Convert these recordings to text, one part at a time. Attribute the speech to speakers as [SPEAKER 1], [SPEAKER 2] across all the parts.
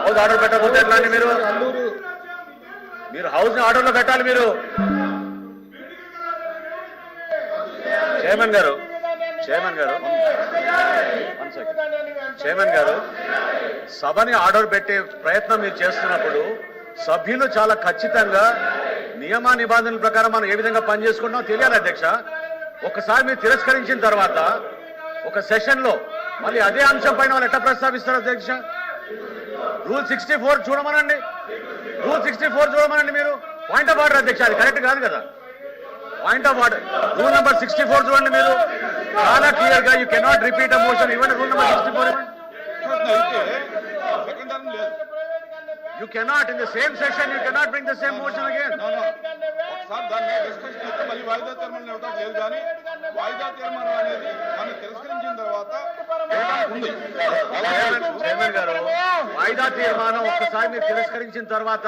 [SPEAKER 1] House order పెట్టకపోతే ఎట్లా అండి మీరు? మీరు హౌస్ ఆర్డర్లో పెట్టాలి మీరు. చైర్మన్ గారు చైర్మన్ గారు. చైర్మన్ గారు సభని ఆర్డర్ పెట్టే ప్రయత్నం మీరు చేస్తున్నప్పుడు సభ్యులు చాలా ఖచ్చితంగా నియమ నిబంధనల ప్రకారం మనం ఏ విధంగా పనిచేసుకుంటామో తెలియాలి అధ్యక్ష. ఒకసారి మీరు తిరస్కరించిన తర్వాత ఒక సెషన్లో మళ్ళీ అదే అంశం పైన వాళ్ళు ఎట్లా ప్రస్తావిస్తారు అధ్యక్ష? రూల్ సిక్స్టీ ఫోర్ చూడమనండి. రూల్ సిక్స్టీ ఫోర్ చూడమనండి మీరు. పాయింట్ ఆఫ్ ఆర్డర్ అధ్యక్ష అది కరెక్ట్ కాదు కదా. Point of order rule number sixty four చూడండి మీరు. చాలా క్లియర్గా you cannot repeat a motion ఇవ్వండి rule number sixty four you cannot in the same session you cannot bring the same motion again
[SPEAKER 2] దాన్ని డిస్కషన్ చేస్తే మళ్ళీ వాయిదా తీర్మానం ఇవ్వడం లేదు కానీ వాయిదా తీర్మానం అనేది మనం తిరస్కరించిన తర్వాత
[SPEAKER 1] చైర్మన్ గారు వాయిదా తీర్మానం ఒక్కసారి మీరు తిరస్కరించిన తర్వాత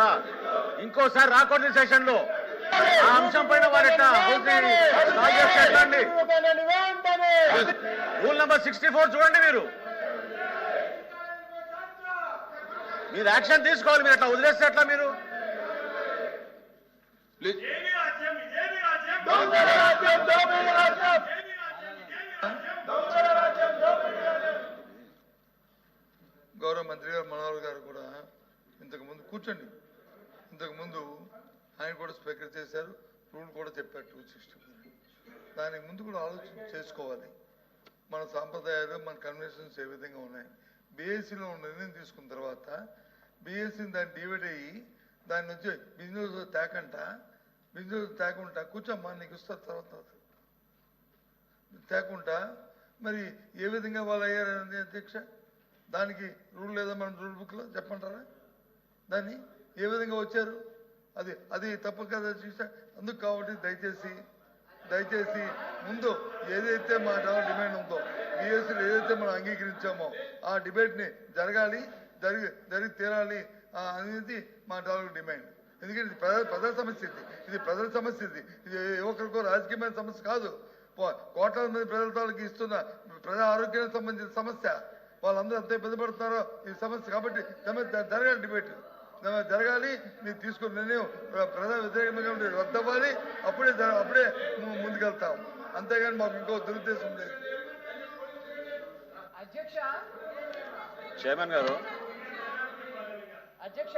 [SPEAKER 1] ఇంకోసారి రాకూడదు సెషన్లో ఆ అంశం పైన వారు రూల్ నెంబర్ సిక్స్టీ ఫోర్ చూడండి మీరు మీరు యాక్షన్ తీసుకోవాలి మీరు అట్లా వదిలేస్తే ఎట్లా మీరు
[SPEAKER 2] ప్లీజ్
[SPEAKER 3] గౌరవ మంత్రి గారు మనోహర్ గారు కూడా ఇంతకు ముందు కూర్చోండి. ఇంతకుముందు ఆయన కూడా స్పీకర్ చేశారు రూల్ కూడా చెప్పారు టూ సిక్స్టీ దానికి ముందు కూడా ఆలోచన చేసుకోవాలి. మన సాంప్రదాయాలు మన కన్వెన్షన్స్ ఏ విధంగా ఉన్నాయి? బీఎస్సీలో నిర్ణయం తీసుకున్న తర్వాత బీఎస్సీని దాన్ని డివైడ్ అయ్యి దాని నుంచి బిజినెస్ తేకంట బిజినెస్ తేకుండా కూర్చోమ్మా నీకు ఇస్తారు తర్వాత తేకుండా మరి ఏ విధంగా వాళ్ళు అయ్యారని అధ్యక్ష? దానికి రూల్ లేదా మన రూల్ బుక్లో చెప్పంటారా దాన్ని ఏ విధంగా వచ్చారు? అది అది తప్పు కదా చూసా. అందుకు కాబట్టి దయచేసి దయచేసి ముందు ఏదైతే మా డిమాండ్ ఉందో బిఎస్సీలు ఏదైతే మనం అంగీకరించామో ఆ డిబేట్ని జరగాలి జరిగి జరిగి తీరాలి అనేది మా డాలర్ డిమాండ్. ఎందుకంటే ఇది ప్రజల ప్రజల సమస్య ఇది. ఇది ప్రజల సమస్య ఇది. ఇది ఏ రాజకీయమైన సమస్య కాదు. కో- కోట్లాది మంది ప్రజల తాలూకు ఇస్తున్న ప్రజా ఆరోగ్యానికి సంబంధించిన సమస్య. వాళ్ళందరూ ఎంత ఇబ్బంది పడుతున్నారో ఈ సమస్య కాబట్టి జరగాలి డిబేట్. జరగాలి మీరు తీసుకున్న నిర్ణయం ప్ర- ప్రజా వ్యతిరేకంగా రద్దు అవ్వాలి అప్పుడే అప్పుడే ముందుకెళ్తాం. అంతేగాని మాకు ఇంకో దురుద్దేశం లేదు.
[SPEAKER 4] అధ్యక్ష.
[SPEAKER 1] చైర్మన్ గారు.
[SPEAKER 4] అధ్యక్ష.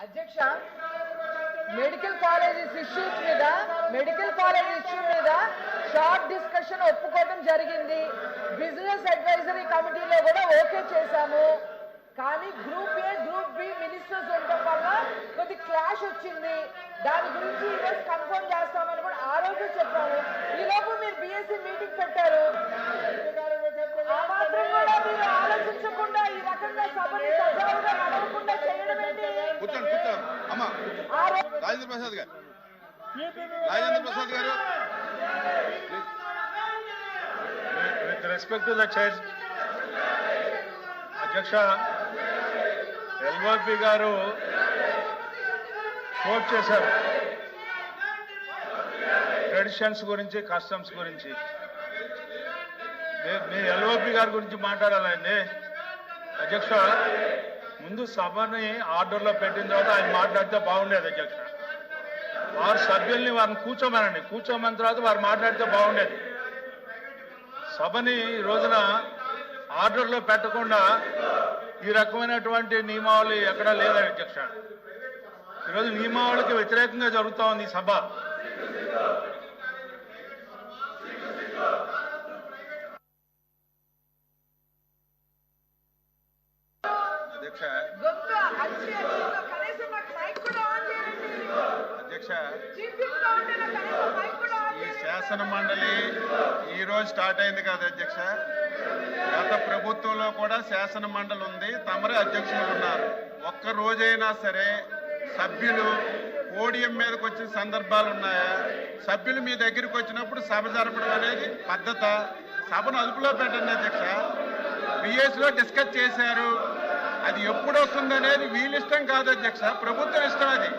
[SPEAKER 4] అధ్యక్ష. మెడికల్ కాలేజెస్ ఇష్యూస్ మీద మెడికల్ కాలేజ్ ఇష్యూ మీద షార్ట్ డిస్కషన్ ఒప్పుకోవడం జరిగింది. బిజినెస్ అడ్వైజరీ కమిటీలో కూడా ఓకే చేశాము కానీ group A group B ministers ఉండటం వల్ల కొద్ది క్లాష్ వచ్చింది దాని గురించి ఈరోజు కన్ఫర్మ్ చేస్తామని కూడా ఆ రోజు చెప్పాము ఈ లోపు మీరు బిఎస్సీ మీటింగ్ పెట్టారు ఆ మాత్రం కూడా మీరు ఆలోచించకుండా ఈ రకంగా సభని సజావుగా నడవకుండా చేయడం ఏంటి
[SPEAKER 2] రాజేంద్ర ప్రసాద్ గారు రాజేంద్ర ప్రసాద్ గారు
[SPEAKER 5] with respect to the chair, అధ్యక్ష ఎల్ఓపి గారు కోట్ చేశారు. ట్రెడిషన్స్ గురించి కస్టమ్స్ గురించి. మీ- ఎల్ఓపి గారి గురించి మాట్లాడాలండి. అధ్యక్ష ముందు సభని ఆర్డర్లో పెట్టిన తర్వాత ఆయన మాట్లాడితే బాగుండేది అధ్యక్ష వారు సభ్యుల్ని వారిని కూర్చోమనండి. కూర్చోమని తర్వాత వారు మాట్లాడితే బాగుండేది. సభని ఈ రోజున ఆర్డర్లో పెట్టకుండా ఈ రకమైనటువంటి నియమావళి ఎక్కడా లేదు అధ్యక్ష. ఈరోజు నియమావళికి వ్యతిరేకంగా జరుగుతూ ఉంది ఈ సభ.
[SPEAKER 2] అధ్యక్ష. అధ్యక్ష
[SPEAKER 4] చీఫ్ విప్గా ఉంటే నాకు కనీసం మైక్ కూడా ఆన్
[SPEAKER 2] ఈ
[SPEAKER 4] చేయండి
[SPEAKER 2] శాసన మండలి ఈరోజు స్టార్ట్ అయింది కాదు అధ్యక్ష. గత ప్రభుత్వంలో కూడా శాసన మండలి ఉంది. తమరే అధ్యక్షులు ఉన్నారు. ఒక్క రోజైనా సరే సభ్యులు పోడియం మీదకి వచ్చిన సందర్భాలు ఉన్నాయా? సభ్యులు మీ దగ్గరికి వచ్చినప్పుడు సభ జరపడం అనేది పద్ధత. సభను అదుపులో పెట్టండి అధ్యక్ష. బిఎస్లో డిస్కస్ చేశారు. అది ఎప్పుడు వస్తుంది అనేది వీళ్ళిష్టం కాదు అధ్యక్ష. ప్రభుత్వం ఇష్టం అది.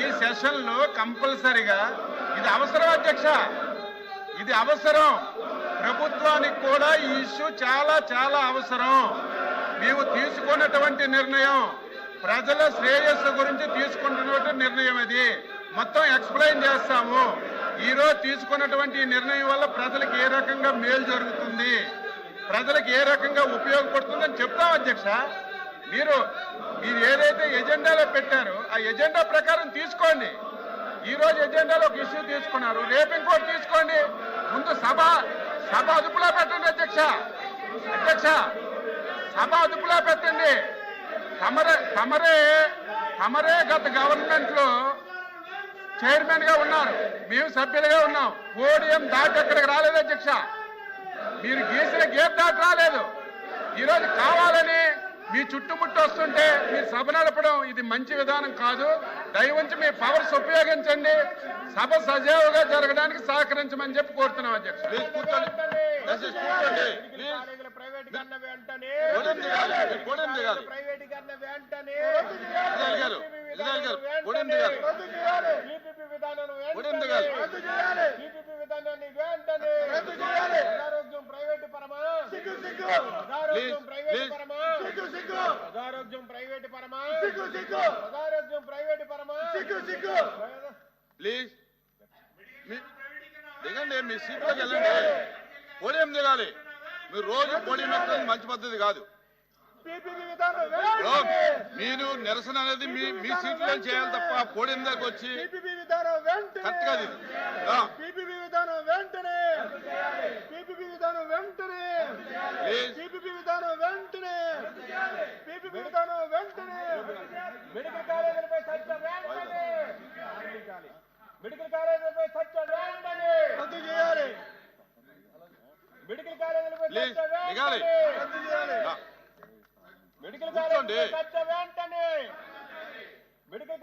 [SPEAKER 2] ఈ సెషన్లో కంపల్సరిగా ఇది అవసరం అధ్యక్ష. ఇది అవసరం. ప్రభుత్వానికి కూడా ఈ ఇష్యూ చాలా చాలా అవసరం. మేము తీసుకున్నటువంటి నిర్ణయం ప్రజల శ్రేయస్సు గురించి తీసుకుంటున్నటువంటి నిర్ణయం అది మొత్తం ఎక్స్ప్లెయిన్ చేస్తాము. ఈ రోజు తీసుకున్నటువంటి ఈ నిర్ణయం వల్ల ప్రజలకు ఏ రకంగా మేలు జరుగుతుంది? ప్రజలకు ఏ రకంగా ఉపయోగపడుతుందని చెప్తాం అధ్యక్ష. మీరు మీరు ఏదైతే ఎజెండాలో పెట్టారో ఆ ఎజెండా ప్రకారం తీసుకోండి. ఈ రోజు ఎజెండాలో ఒక ఇష్యూ తీసుకున్నారు. రేపు ఇంకోటి తీసుకోండి. ముందు సభ సభ అదుపులో పెట్టండి అధ్యక్ష. అధ్యక్ష సభ అదుపులో పెట్టండి. తమరే తమరే తమరే గత గవర్నమెంట్లో చైర్మన్గా ఉన్నారు. మేము సభ్యులుగా ఉన్నాం. పోడియం దాటి అక్కడికి రాలేదు అధ్యక్ష. మీరు గీసిన గేట్ దాటి రాలేదు. ఈరోజు కావాలని మీ చుట్టుముట్టు వస్తుంటే మీరు సభ నడపడం ఇది మంచి విధానం కాదు. దయవుంచి మీ పవర్స్ ఉపయోగించండి. సభ సజావుగా జరగడానికి సహకరించమని చెప్పి కోరుతున్నాం అధ్యక్ష.
[SPEAKER 6] ప్లీజ్ కూర్చోండి. దయచేసి కూర్చోండి. ప్లీజ్.
[SPEAKER 7] కాలేజీల ప్రైవేటీకరణ వెంటనే
[SPEAKER 6] పోడియం దిగాలి మీరు పోడియం దిగాలి
[SPEAKER 7] ప్రైవేటీకరణ వెంటనే
[SPEAKER 6] ఇజ్రాయల్ గారు ఇజ్రాయల్ గారు పోడియం దిగాలి
[SPEAKER 7] టీపీపీ విధానం
[SPEAKER 6] పోడియం దిగాలి
[SPEAKER 7] టీపీపీ విధానాన్ని వెంటనే ప్రజారోగ్యం ప్రైవేటు పరమా ప్రజారోగ్యం ప్రైవేటు
[SPEAKER 6] please.
[SPEAKER 7] పరమా ప్రజారోగ్యం ప్రైవేటు పరమా ప్రైవేటు పరమా?
[SPEAKER 6] ప్లీజ్. మీ- దిగండి మీ సీట్లోకి వెళ్ళండి. పోడియం దిగాలి. మీరు రోజు పోడియం ఎక్కడం మంచి పద్ధతి కాదు. మీరు నిరసన అనేది మీ మీ సీట్లో చేయాలి తప్ప పోడియం దగ్గరకు వచ్చి
[SPEAKER 7] టీపీపీ విధానం వెంటనే.
[SPEAKER 6] కరెక్ట్ కాదు ఇది.
[SPEAKER 7] విధానం వెంటనే. వెంటనే. విధానం వెంటనే. టీపీపీ విధానం వెంటనే. మెడికల్ కాలేజీలపై చర్చ వెంటనే మెడికల్ కాలేజీలపై చర్చ వెంటనే రద్దు చేయాలి. మెడికల్ కాలేజీలపై చర్చ వెంటనే రద్దు చేయాలి మెడికల్ కాలేజీలపై చర్చ వెంటనే మెడికల్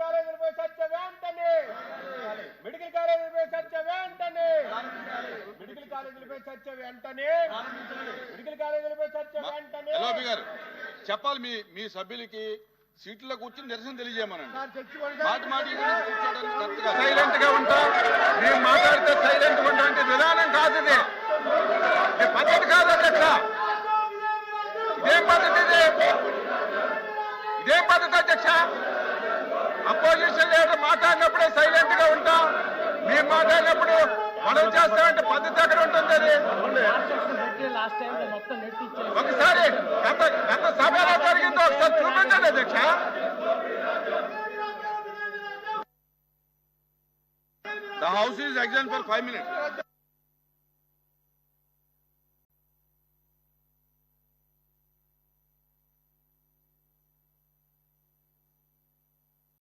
[SPEAKER 7] కాలేజీలపై చర్చ వెంటనే మెడికల్ కాలేజీలపై చర్చ వెంటనే మెడికల్ కాలేజీలపై చర్చ వెంటనే
[SPEAKER 6] ఎల్ఓపి గారు చెప్పాలి మీ మీ సభ్యులకి సీట్లో కూర్చుని నిరసన తెలియజేయమనండి. మాటి
[SPEAKER 2] సైలెంట్గా ఉంటాం. మేము మాట్లాడితే సైలెంట్గా విధానం కాదు ఇది పద్ధతి కాదు అధ్యక్ష ఇదేం పద్ధతి ఇది. ఇదేం పద్ధతి అధ్యక్ష. అపోజిషన్ లీడర్ మాట్లాడినప్పుడే సైలెంట్గా ఉంటాం. మేము మాట్లాడినప్పుడు మనం చేస్తామంటే పద్ధతి ఎక్కడ ఉంటుంది అది? ఒకసారి గత గత సభ ఎలా జరిగిందో ఒకసారి చూపించండి అధ్యక్ష.
[SPEAKER 6] The house is exam for five minutes